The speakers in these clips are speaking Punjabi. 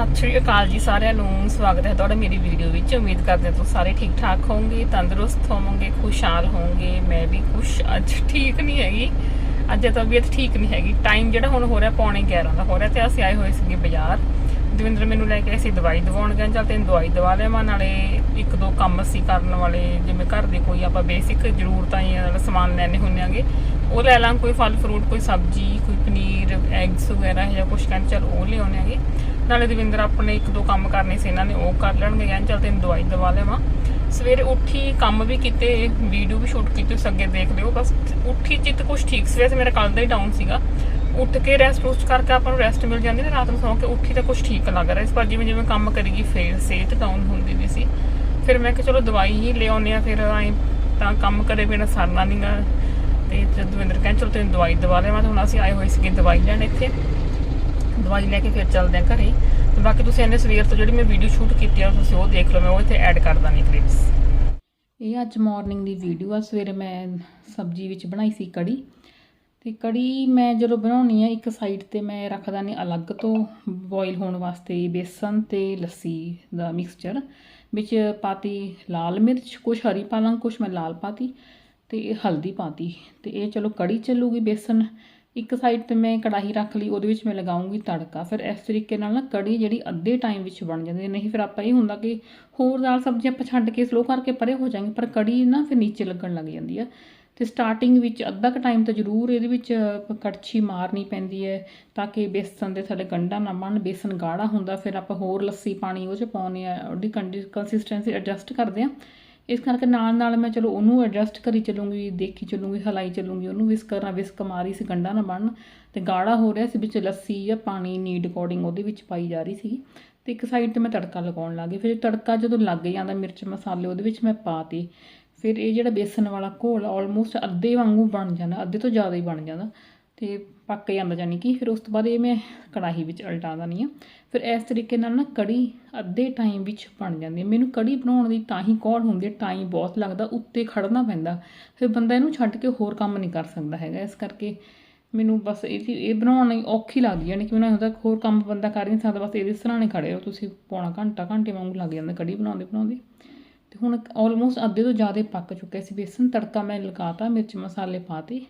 ਸਤਿ ਸ਼੍ਰੀ ਅਕਾਲ ਜੀ ਸਾਰਿਆਂ ਨੂੰ। ਸਵਾਗਤ ਹੈ ਤੁਹਾਡਾ ਮੇਰੀ ਵੀਡੀਓ ਵਿੱਚ। ਉਮੀਦ ਕਰਦੇ ਹਾਂ ਤੁਸੀਂ ਸਾਰੇ ਠੀਕ ਠਾਕ ਹੋਵੋਗੇ, ਤੰਦਰੁਸਤ ਹੋਵੋਗੇ, ਖੁਸ਼ਹਾਲ ਹੋਵੋਗੇ। ਮੈਂ ਵੀ ਖੁਸ਼ ਅੱਜ ਠੀਕ ਨਹੀਂ ਹੈਗੀ। ਅੱਜ ਤਬੀਅਤ ਠੀਕ ਨਹੀਂ ਹੈਗੀ। ਟਾਈਮ ਜਿਹੜਾ ਹੁਣ ਹੋ ਰਿਹਾ ਪੌਣੇ 11 ਦਾ ਹੋ ਰਿਹਾ ਤੇ ਅਸੀਂ ਆਏ ਹੋਏ ਸੀਗੇ ਬਾਜ਼ਾਰ। ਦਵਿੰਦਰ ਮੈਨੂੰ ਲੈ ਕੇ ਅਸੀਂ ਦਵਾਈ ਦਵਾਉਣ। ਗਏ ਚੱਲ ਤੈਨੂੰ ਦਵਾਈ ਦਵਾ ਲਿਆਵਾਂ। ਨਾਲੇ ਇੱਕ ਦੋ ਕੰਮ ਅਸੀਂ ਕਰਨ ਵਾਲੇ ਜਿਵੇਂ ਘਰ ਦੇ ਕੋਈ ਆਪਾਂ ਬੇਸਿਕ ਜ਼ਰੂਰਤਾਂ ਜਾਂ ਸਮਾਨ ਲੈਣੇ ਹੁੰਦੇ ਆਂਗੇ, ਉਹ ਲੈ ਲਾਂ। ਕੋਈ ਫਲ ਫਰੂਟ ਕੋਈ ਸਬਜ਼ੀ, ਕੋਈ ਪਨੀਰ ਐਗਸ ਵਗੈਰਾ ਜਾਂ ਕੁਛ ਕਹਿੰਦੇ ਚੱਲ ਉਹ ਲਿਆਉਣੇ ਆਂਗੇ। ਨਾਲੇ ਦਵਿੰਦਰ, ਆਪਣੇ ਇੱਕ ਦੋ ਕੰਮ ਕਰਨੇ ਸੀ ਇਹਨਾਂ ਨੇ, ਉਹ ਕਰ ਲੈਣਗੇ ਕਹਿੰਦੇ ਚੱਲ ਤੈਨੂੰ ਦਵਾਈ ਦਵਾ ਲਿਆਵਾਂ ਸਵੇਰੇ ਉੱਠੀ, ਕੰਮ ਵੀ ਕੀਤੇ ਵੀਡੀਓ ਵੀ ਸ਼ੂਟ ਕੀਤੀ ਤੁਸੀਂ ਅੱਗੇ ਦੇਖ ਲਿਓ, ਬਸ ਉੱਠੀ ਚਿੱਤ ਕੁਛ ਠੀਕ ਸੀ, ਵੈਸੇ ਮੇਰਾ ਕੱਲ ਦਾ ਹੀ ਡਾਊਨ ਸੀਗਾ। ਉੱਠ ਕੇ ਰੈਸਟ ਰੂਸਟ ਕਰਕੇ ਆਪਾਂ ਨੂੰ ਰੈਸਟ ਮਿਲ ਜਾਂਦੀ ਤੇ ਰਾਤ ਨੂੰ ਸੌਂ ਕੇ ਉੱਠੀ ਤਾਂ ਕੁਛ ਠੀਕ ਲੱਗ ਰਿਹਾ ਇਸ ਪਰ ਜਿਵੇਂ ਜਿਵੇਂ ਕੰਮ ਕਰੀਗੀ, ਫੇਰ ਸਿਹਤ ਡਾਊਨ ਹੁੰਦੀ ਵੀ ਸੀ। ਫਿਰ ਮੈਂ ਕਿਹਾ ਚਲੋ ਦਵਾਈ ਹੀ ਲਿਆਉਨੇ ਆ ਫਿਰ ਐਂ ਤਾਂ ਕੰਮ ਕਰੇ ਬਿਨਾ ਸਰਨਾ ਨਹੀਂਗਾ ਤੇ ਜਦ ਦਵਿੰਦਰ ਕਹਿੰਦਾ, ਚਲੋ ਤੈਨੂੰ ਦਵਾਈ ਦਵਾ ਲਿਆਵਾਂ ਤਾਂ ਹੁਣ ਅਸੀਂ ਆਏ ਹੋਏ ਸੀਗੇ ਦਵਾਈ ਲੈਣ ਇੱਥੇ। ਦਵਾਈ ਲੈ ਕੇ ਫਿਰ ਚੱਲਦੇ ਆ ਘਰੇ। ਤੇ ਬਾਕੀ ਤੁਸੀਂ ਇਹਨੇ ਸਵੇਰ ਤੋਂ ਜਿਹੜੀ ਮੈਂ ਵੀਡੀਓ ਸ਼ੂਟ ਕੀਤੀ ਆ, ਤੁਸੀਂ ਉਹ ਦੇਖ ਲਓ, ਮੈਂ ਉਹ ਇੱਥੇ ਐਡ ਕਰ ਦਾਂਗੀ ਕਲਿੱਪਸ ਇਹ ਅੱਜ ਮਾਰਨਿੰਗ ਦੀ ਵੀਡੀਓ ਆ, ਸਵੇਰੇ ਮੈਂ ਸਬਜ਼ੀ ਵਿੱਚ ਬਣਾਈ ਸੀ ਕੜੀ। ਤੇ ਕੜੀ ਮੈਂ ਜਦੋਂ ਬਣਾਉਣੀ ਆ, ਇੱਕ ਸਾਈਡ ਤੇ ਮੈਂ ਰੱਖਦਾ ਨਹੀਂ ਅਲੱਗ ਤੋਂ ਬੋਇਲ ਹੋਣ ਵਾਸਤੇ ਬੇਸਨ ਤੇ ਲੱਸੀ ਦਾ ਮਿਕਸਚਰ ਵਿੱਚ ਪਾਤੀ ਲਾਲ ਮਿਰਚ ਕੁਝ ਹਰੀ ਪਾਲਾਂ ਕੁਝ ਮੈਂ ਲਾਲ ਪਾਤੀ ਤੇ ਹਲਦੀ ਪਾਤੀ। ਤੇ ਇਹ ਚਲੋ ਕੜੀ ਚੱਲੂਗੀ ਬੇਸਨ। ਇੱਕ ਸਾਈਡ ਤੇ ਮੈਂ ਕੜਾਹੀ ਰੱਖ ਲਈ, ਉਹਦੇ ਵਿੱਚ ਮੈਂ ਲਗਾਉਂਗੀ ਤੜਕਾ। ਫਿਰ ਇਸ ਤਰੀਕੇ ਨਾਲ ਨਾ ਕੜੀ ਜਿਹੜੀ ਅੱਧੇ ਟਾਈਮ ਵਿੱਚ ਬਣ ਜਾਂਦੀ ਨਹੀਂ, ਫਿਰ ਆਪਾਂ ਇਹ ਹੁੰਦਾ ਕਿ ਹੋਰ ਦਾਲ ਸਬਜ਼ੀ ਆਪਾਂ ਛੱਡ ਕੇ ਸਲੋ ਕਰਕੇ ਪਰੇ ਹੋ ਜਾਾਂਗੇ ਪਰ ਕੜੀ ਨਾ ਫਿਰ ਨੀਚੇ ਲੱਗਣ ਲੱਗ ਜਾਂਦੀ ਆ ਤੇ ਸਟਾਰਟਿੰਗ ਵਿੱਚ ਅੱਧਾ ਕੁ ਟਾਈਮ ਤਾਂ ਜ਼ਰੂਰ ਇਹਦੇ ਵਿੱਚ ਕੜਛੀ ਮਾਰਨੀ ਪੈਂਦੀ ਹੈ, ਤਾਂ ਕਿ ਬੇਸਨ ਦੇ ਥੱਲੇ ਗੰਢਾ ਨਾ ਬਣ, ਬੇਸਨ ਗਾੜਾ ਹੁੰਦਾ, ਫਿਰ ਆਪਾਂ ਹੋਰ ਲੱਸੀ ਪਾਣੀ ਉਹ ਚ ਪਾਉਨੇ ਆ ਉਹਦੀ ਕੰਸਿਸਟੈਂਸੀ ਐਡਜਸਟ ਕਰਦੇ ਆ ਇਸ ਕਰਕੇ ਨਾਲ ਨਾਲ ਮੈਂ ਚਲੋ ਉਹਨੂੰ ਐਡਜਸਟ ਕਰੀ ਚੱਲੂੰਗੀ, ਦੇਖੀ ਚੱਲੂੰਗੀ, ਹਲਾਈ ਚੱਲੂੰਗੀ, ਉਹਨੂੰ ਵਿਸਕ ਕਰਨਾ ਵਿਸਕ ਮਾਰੀ ਸੀ ਗੰਢਾ ਨਾ ਬਣਨ। ਤੇ ਗਾੜਾ ਹੋ ਰਿਹਾ ਸੀ, ਵਿੱਚ ਲੱਸੀ ਜਾਂ ਪਾਣੀ ਨੀਡ ਅਕੋਰਡਿੰਗ ਉਹਦੇ ਵਿੱਚ ਪਾਈ ਜਾ ਰਹੀ ਸੀ ਤੇ ਇੱਕ ਸਾਈਡ ਤੇ ਮੈਂ ਤੜਕਾ ਲਗਾਉਣ ਲੱਗੀ ਫਿਰ ਤੜਕਾ ਜਦੋਂ ਲੱਗ ਜਾਂਦਾ ਮਿਰਚ ਮਸਾਲੇ ਉਹਦੇ ਵਿੱਚ ਮੈਂ ਪਾਤੀ ਫਿਰ ਇਹ ਜਿਹੜਾ ਬੇਸਨ ਵਾਲਾ ਘੋਲ ਆਲਮੋਸਟ ਅੱਧੇ ਵਾਂਗੂ ਬਣ ਜਾਂਦਾ, ਅੱਧੇ ਤੋਂ ਜ਼ਿਆਦਾ ਹੀ ਬਣ ਜਾਂਦਾ। ਤੇ ਪੱਕ ਜਾਂਦਾ ਜਾਨੀ ਕਿ ਫਿਰ ਉਸ ਤੋਂ ਬਾਅਦ ਇਹ ਮੈਂ ਕੜਾਹੀ ਵਿੱਚ ਉਲਟਾ ਦਿੰਦੀ ਆ ਫਿਰ ਇਸ ਤਰੀਕੇ ਨਾਲ ਨਾ ਕੜੀ ਅੱਧੇ ਟਾਈਮ ਵਿੱਚ ਬਣ ਜਾਂਦੀ ਹੈ। ਮੈਨੂੰ ਕੜੀ ਬਣਾਉਣ ਦੀ ਤਾਂ ਹੀ ਕੌਲ ਹੁੰਦੀ ਹੈ ਟਾਈਮ ਬਹੁਤ ਲੱਗਦਾ, ਉੱਤੇ ਖੜਨਾ ਪੈਂਦਾ। ਫਿਰ ਬੰਦਾ ਇਹਨੂੰ ਛੱਡ ਕੇ ਹੋਰ ਕੰਮ ਨਹੀਂ ਕਰ ਸਕਦਾ ਹੈਗਾ। ਇਸ ਕਰਕੇ ਮੈਨੂੰ ਬਸ ਇਹ ਇਹ ਬਣਾਉਣੀ ਔਖੀ ਲੱਗਦੀ ਯਾਨੀ ਕਿ ਮੈਨੂੰ ਹੁੰਦਾ ਹੋਰ ਕੰਮ ਬੰਦਾ ਕਰ ਨਹੀਂ ਸਕਦਾ, ਬਸ ਇਹਦੇ ਸਰਾਣੇ ਖੜੇ ਹੋ ਤੁਸੀਂ ਪੌਣਾ ਘੰਟਾ, ਘੰਟੇ ਵਾਂਗੂ ਲੱਗ ਜਾਂਦਾ ਕੜੀ ਬਣਾਉਂਦੇ ਬਣਾਉਂਦੇ। ਤੇ ਹੁਣ ਆਲਮੋਸਟ ਅੱਧੇ ਤੋਂ ਜ਼ਿਆਦਾ ਪੱਕ ਚੁੱਕਿਆ ਸੀ। ਬੇਸਨ ਤੜਕਾ ਮੈਂ ਲਗਾਤਾ ਮਿਰਚ ਮਸਾਲੇ ਪਾਤੇ